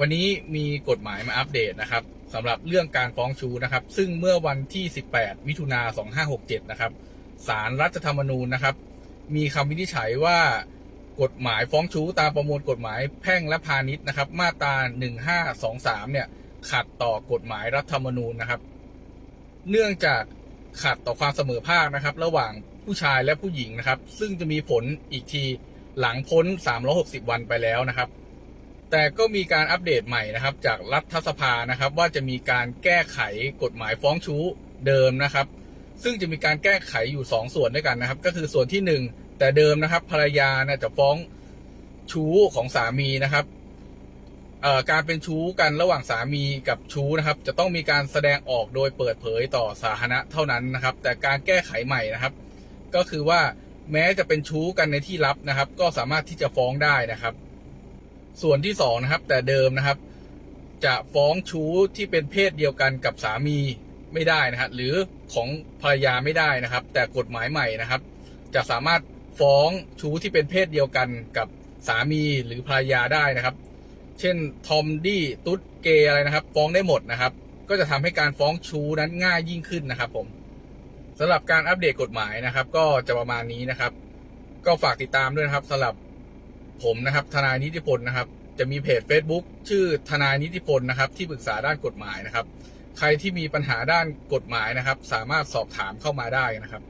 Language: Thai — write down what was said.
วันนี้มีกฎหมายมาอัปเดตนะครับสำหรับเรื่องการฟ้องชูนะครับ ซึ่งเมื่อวันที่ 18 มิถุนา2567 นะครับศาลรัฐธรรมนูญนะครับ มีคำวินิจฉัยว่ากฎหมายฟ้องชูตามประมวลกฎหมายแพ่งและพาณิชย์นะครับ มาตรา 1523 เนี่ยขัดต่อกฎหมายรัฐธรรมนูญนะครับ เนื่องจากขัดต่อความเสมอภาคนะครับ ระหว่างผู้ชายและผู้หญิงนะครับ ซึ่งจะมีผลอีกทีหลังพ้น 360 วันไปแล้วนะครับ แต่ก็มีการอัปเดตใหม่นะครับ จากรัฐสภานะครับ ว่าจะมีการแก้ไขกฎหมายฟ้องชู้เดิมนะครับ ซึ่งจะมีการแก้ไขอยู่ 2 ส่วนด้วยกันนะครับ ก็คือส่วนที่ 1 แต่เดิมนะครับภรรยานะจะฟ้องชู้ของสามีนะครับการเป็นชู้กันระหว่างสามีกับชู้นะครับ จะต้องมีการแสดงออกโดยเปิดเผยต่อสาธารณะเท่านั้นนะครับ แต่การแก้ไขใหม่นะครับ ก็คือว่าแม้จะเป็นชู้กันในที่ลับนะครับ ก็สามารถที่จะฟ้องได้นะครับ ส่วนที่สองนะครับ แต่เดิมนะครับ จะฟ้องชู้ที่เป็นเพศเดียวกันกับสามีไม่ได้นะครับหรือของภรรยาไม่ได้นะครับ แต่กฎหมายใหม่นะครับ จะสามารถฟ้องชู้ที่เป็นเพศเดียวกันกับสามีหรือภรรยาได้นะครับ เช่นทอมดี้ตุ๊ดเกย์อะไรนะครับ ฟ้องได้หมดนะครับ ก็จะทำให้การฟ้องชู้นั้นง่ายยิ่งขึ้นนะครับ ผมสำหรับการอัปเดตกฎหมายนะครับ ก็จะประมาณนี้นะครับ ก็ฝากติดตามด้วยนะครับสำหรับ ผมนะครับทนายนิติพลนะครับ จะมีเพจ Facebook ชื่อทนายนิติพลนะครับ ที่ปรึกษาด้านกฎหมายนะครับ ใครที่มีปัญหาด้านกฎหมายนะครับ สามารถสอบถามเข้ามาได้นะครับ